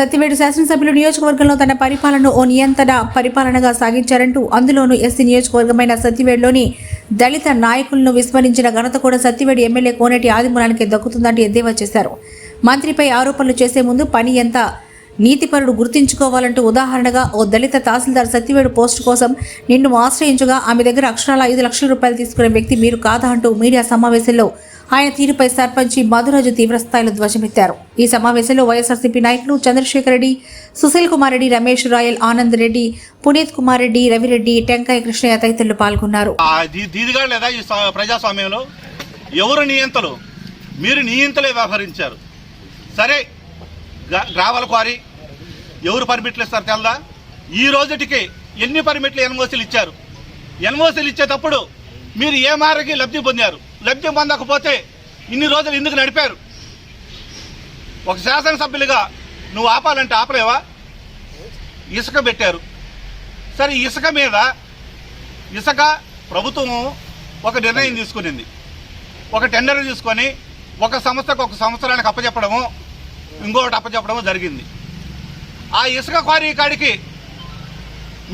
సత్యవేడు శాసనసభ్యులు నియోజకవర్గంలో తన పరిపాలనను ఓ నియంత్రణ పరిపాలనగా సాగించారంటూ అందులోనూ ఎస్సీ నియోజకవర్గమైన సత్యవేడులోని దళిత నాయకులను విస్మరించిన ఘనత కూడా సత్యవేడు ఎమ్మెల్యే కోనేటి ఆదిమూలానికి దక్కుతుందంటూ ఎద్దేవా చేశారు. మంత్రిపై ఆరోపణలు చేసే ముందు పని ఎంత నీతిపరుడు గుర్తించుకోవాలంటూ ఉదాహరణగా ఓ దళిత తహసీల్దార్ సత్యవేడు పోస్టు కోసం నిన్ను ఆశ్రయించగా ఆమె దగ్గర అక్షరాల ఐదు లక్షల రూపాయలు తీసుకునే వ్యక్తి మీరు కాదా అంటూ మీడియా సమావేశంలో ఆయన తీరుపై సర్పంచి మధురాజు తీవ్రస్థాయిలో ధ్వజమెత్తారు. ఈ సమావేశంలో వైఎస్ఆర్సీపీ నాయకులు చంద్రశేఖర్ రెడ్డి సుశీల్ కుమార్ రెడ్డి రమేష్ రాయల్ ఆనంద్ రెడ్డి పునీత్ కుమార్ రెడ్డి రవిరెడ్డి టెంకాయ కృష్ణయ్య తదితరులు పాల్గొన్నారు. లేదా ఈ ప్రజాస్వామ్యంలో? ఎవరు నియంతలు మీరు నియంతలే వ్యవహరించారు. సరే గ్రా- గ్రావల క్వారీ ఎవరు పర్మిట్లు ఇస్తారు తెల్దా? ఈ రోజుటికి ఎన్ని పర్మిట్లు ఎన్ఓసీలు ఇచ్చారు? ఎన్ఓసీలు ఇచ్చేటప్పుడు మీరు ఏ మారకి లబ్ధి పొందారు? లబ్ధి పొందకపోతే ఇన్ని రోజులు ఎందుకు నడిపారు? ఒక శాసనసభ్యులుగా నువ్వు ఆపాలంటే ఆపలేవా? ఇసుక పెట్టారు. సరే ఇసుక మీద ఇసుక ప్రభుత్వం ఒక నిర్ణయం తీసుకునింది. ఒక టెండర్ తీసుకొని ఒక సంస్థకు ఒక సంవత్సరానికి అప్పచెప్పడము ఇంకొకటి అప్పచెప్పడము జరిగింది. ఆ ఇసుక క్వారీ కాడికి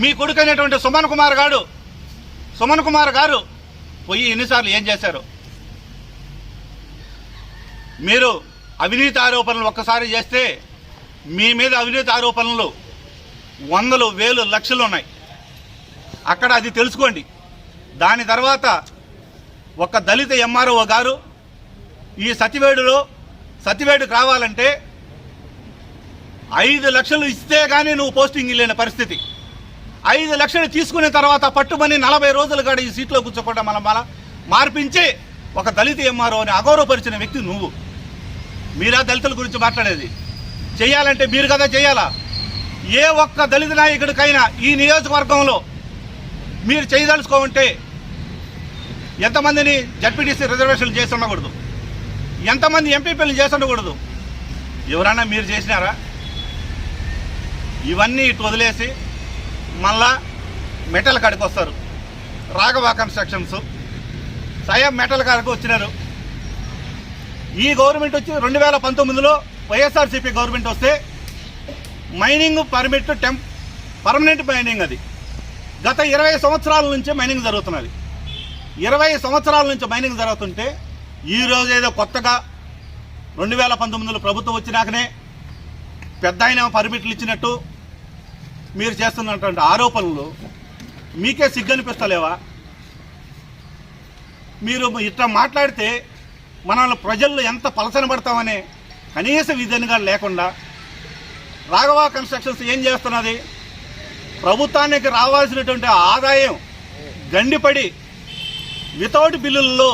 మీ కొడుకు అయినటువంటి సుమన్ కుమార్ గారు సుమన్ కుమార్ గారు పోయి ఎన్నిసార్లు ఏం చేశారు? మీరు అవినీతి ఆరోపణలు ఒక్కసారి చేస్తే మీ మీద అవినీతి ఆరోపణలు వందలు వేలు లక్షలు ఉన్నాయి. అక్కడ అది తెలుసుకోండి. దాని తర్వాత ఒక దళిత ఎంఆర్ఓ గారు ఈ సతివేడులో సతివేడుకు రావాలంటే ఐదు లక్షలు ఇస్తే కానీ నువ్వు పోస్టింగ్ లేని పరిస్థితి. ఐదు లక్షలు తీసుకున్న తర్వాత పట్టుమని నలభై రోజులు కాడ ఈ సీట్లో కూర్చోకుండా మనం మన మార్పించి ఒక దళిత ఎంఆర్ఓ అని అగౌరవపరిచిన వ్యక్తి నువ్వు. మీరా దళితుల గురించి మాట్లాడేది. చేయాలంటే మీరు కదా చేయాలా? ఏ ఒక్క దళిత నాయకుడికైనా ఈ నియోజకవర్గంలో మీరు చేయదలుచుకోమంటే ఎంతమందిని జడ్పీటీసీ రిజర్వేషన్లు చేసి ఉండకూడదు ఎంతమంది ఎంపీపీలు చేసి ఉండకూడదు ఎవరన్నా మీరు చేసినారా? ఇవన్నీ ఇటు వదిలేసి మళ్ళా మెటల్ కాడికి వస్తారు రాఘవ కన్స్ట్రక్షన్స్. సయం మెటల్ కాడికి వచ్చినారు. ఈ గవర్నమెంట్ వచ్చి రెండు వేల పంతొమ్మిదిలో వైఎస్ఆర్సీపీ గవర్నమెంట్ వస్తే mining permit temp permanent mining అది. గత ఇరవై సంవత్సరాల నుంచి మైనింగ్ జరుగుతున్నది. ఇరవై సంవత్సరాల నుంచి మైనింగ్ జరుగుతుంటే ఈరోజు ఏదో కొత్తగా రెండు వేల పంతొమ్మిదిలో ప్రభుత్వం వచ్చినాకనే పెద్ద ఆయన పర్మిట్లు ఇచ్చినట్టు మీరు చేస్తున్నటువంటి ఆరోపణలు మీకే సిగ్గనిపిస్తలేవా? మీరు ఇట్లా మాట్లాడితే మనల్ని ప్రజల్లో ఎంత పలసన పడతామనే కనీస విధంగా లేకుండా రాఘవ కన్స్ట్రక్షన్స్ ఏం చేస్తున్నది? ప్రభుత్వానికి రావాల్సినటువంటి ఆదాయం గండిపడి వితౌట్ బిల్లుల్లో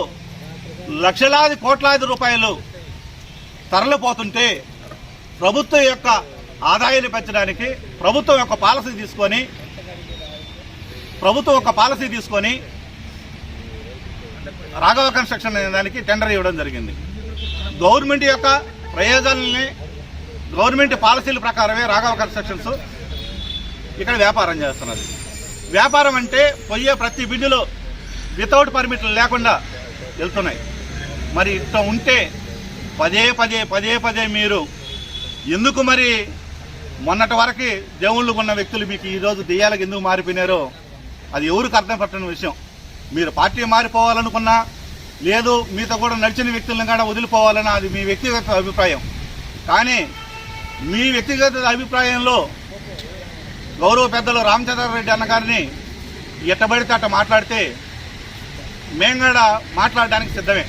లక్షలాది కోట్లాది రూపాయలు తరలిపోతుంటే ప్రభుత్వం యొక్క ఆదాయాన్ని పెంచడానికి ప్రభుత్వం యొక్క పాలసీ తీసుకొని ప్రభుత్వం ఒక పాలసీ తీసుకొని రాఘవ కన్స్ట్రక్షన్ అనే దానికి టెండర్ ఇవ్వడం జరిగింది. గవర్నమెంట్ యొక్క ప్రయోజనాలని గవర్నమెంట్ పాలసీల ప్రకారమే రాఘవ కన్స్ట్రక్షన్స్ ఇక్కడ వ్యాపారం చేస్తున్నది. వ్యాపారం అంటే పోయే ప్రతి బిల్లులో వితౌట్ పర్మిట్లు లేకుండా వెళ్తున్నాయి. మరి ఇట్లా ఉంటే పదే పదే పదే పదే మీరు ఎందుకు మరి మొన్నటి వరకు దేవుళ్ళు ఉన్న వ్యక్తులు మీకు ఈరోజు దెయ్యాలకు ఎందుకు మారిపోయినారో అది ఎవరికి అర్థం పట్టని విషయం. మీరు పార్టీ మారిపోవాలనుకున్నా లేదు మీతో కూడా నడిచిన వ్యక్తులను కూడా వదిలిపోవాలన్న అది మీ వ్యక్తిగత అభిప్రాయం. కానీ మీ వ్యక్తిగత అభిప్రాయంలో గౌరవ పెద్దలు రామచంద్రారెడ్డి అన్న గారిని ఎట్టబడితే అట్ట మాట్లాడితే మేము కూడా మాట్లాడడానికి సిద్ధమే.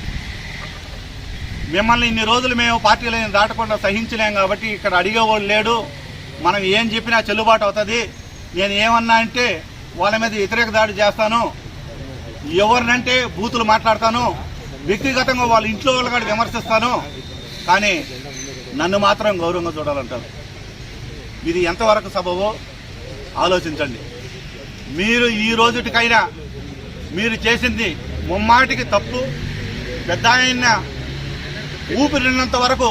మిమ్మల్ని ఇన్ని రోజులు మేము పార్టీలను దాటకుండా సహించలేం కాబట్టి ఇక్కడ అడిగేవాడు లేడు. మనం ఏం చెప్పినా చెల్లుబాటు అవుతుంది. నేను ఏమన్నా అంటే వాళ్ళ మీద వ్యతిరేక దాడి చేస్తాను. ఎవరినంటే బూతులు మాట్లాడతాను వ్యక్తిగతంగా వాళ్ళ ఇంట్లో వాళ్ళు కాడ విమర్శిస్తాను కానీ నన్ను మాత్రం గౌరవంగా చూడాలంటారు. ఇది ఎంతవరకు సబబో ఆలోచించండి. మీరు ఈ రోజుటికైనా మీరు చేసింది ముమ్మాటికి తప్పు పెద్ద ఆయన ఊపిరినంత వరకు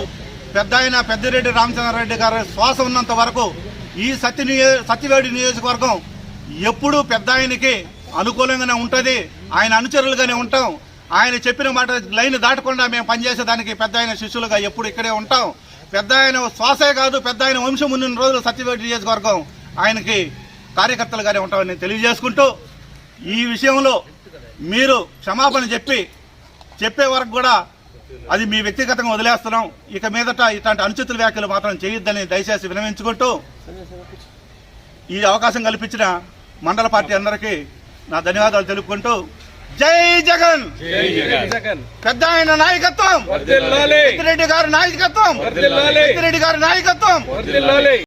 పెద్ద ఆయన పెద్దిరెడ్డి రామచంద్రారెడ్డి గారి శ్వాస ఉన్నంత వరకు ఈ సత్య నియో సత్యవేడి నియోజకవర్గం ఎప్పుడూ పెద్ద ఆయనకి అనుకూలంగానే ఉంటుంది. ఆయన అనుచరులుగానే ఉంటాం. ఆయన చెప్పిన మాట లైన్ దాటకుండా మేము పనిచేసేదానికి పెద్ద ఆయన శిష్యులుగా ఎప్పుడు ఇక్కడే ఉంటాం. పెద్ద ఆయన శ్వాసే కాదు పెద్ద ఆయన వంశం ఉన్న రోజులు సత్యవేటి నియోజకవర్గం ఆయనకి కార్యకర్తలుగానే ఉంటామని తెలియజేసుకుంటూ ఈ విషయంలో మీరు క్షమాపణ చెప్పి చెప్పే వరకు కూడా అది మీ వ్యక్తిగతంగా వదిలేస్తున్నాం. ఇక మీదట ఇట్లాంటి అనుచితుల వ్యాఖ్యలు మాత్రం చేయొద్దని దయచేసి వినవించుకుంటూ ఈ అవకాశం కల్పించిన మండల పార్టీ అందరికీ నా ధన్యవాదాలు తెలుపుకుంటూ జై జగన్. పెద్ద ఆయన నాయకత్వం. పెద్దిరెడ్డి గారి నాయకత్వం. పెద్దిరెడ్డి గారి నాయకత్వం.